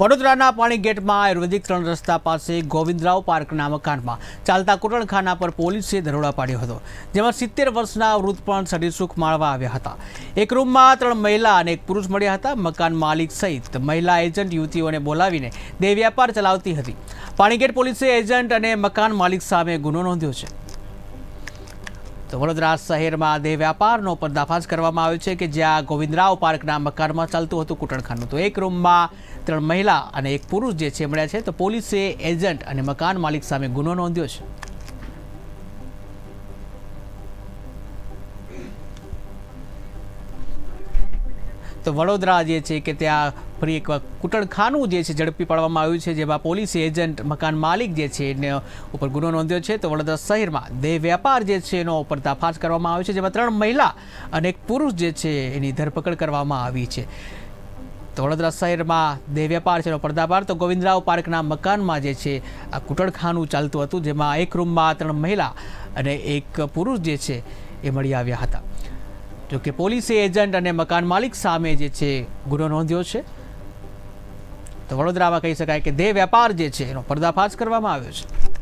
વડોદરાના પાણી ગેટમાં આયુર્વેદિક ત્રણ રસ્તા પાસે ગોવિંદરાવ પાર્કના મકાનમાં ચાલતા કુટણખાના પર પોલીસે દરોડા પાડ્યો હતો, જેમાં સિત્તેર વર્ષના વૃદ્ધ પણ શરીરસુખ માણવા આવ્યા હતા. એક રૂમમાં ત્રણ મહિલા અને એક પુરુષ મળ્યા હતા. મકાન માલિક સહિત મહિલા એજન્ટ યુવતીઓને બોલાવીને દેહ વ્યાપાર ચલાવતી હતી. પાણીગેટ પોલીસે એજન્ટ અને મકાન માલિક સામે ગુનો નોંધ્યો છે. તો વડોદરા શહેરમાં દેહ વ્યાપારનો પર્દાફાશ કરવામાં આવ્યો છે કે જ્યાં ગોવિંદરાવ પાર્કના મકાનમાં ચાલતું હતું કૂટણખાનું. તો એક રૂમમાં ત્રણ મહિલા અને એક પુરુષ જે છે મળ્યા છે. તો પોલીસે એજન્ટ અને મકાન માલિક સામે ગુનો નોંધ્યો છે. તો વડોદરા જે છે કે ત્યાં ફરી એક કુટળખાનું જે છે ઝડપી પાડવામાં આવ્યું છે, જેમાં પોલીસ એજન્ટ, મકાન માલિક જે છે, એને ઉપર ગુનો નોંધ્યો છે. તો વડોદરા શહેરમાં દેહ વ્યાપાર જે છે એનો ઉપર પર્દાફાશ કરવામાં આવ્યો છે, જેમાં ત્રણ મહિલા અને એક પુરુષ જે છે એની ધરપકડ કરવામાં આવી છે. તો વડોદરા શહેરમાં દેહ વ્યાપાર છે પર્દાફાશ તો ગોવિંદરાવ પાર્કના મકાનમાં જે છે આ કુટળખાનું ચાલતું હતું, જેમાં એક રૂમમાં ત્રણ મહિલા અને એક પુરુષ જે છે એ મળી આવ્યા હતા. જો કે પોલીસે એજન્ટ અને મકાન માલિક સામે જે છે, ગુનો નોંધ્યો છે. તો વડોદરામાં કહી શકાય કે દેહ વેપાર જે છે, એનો પર્દાફાશ કરવામાં આવ્યો છે.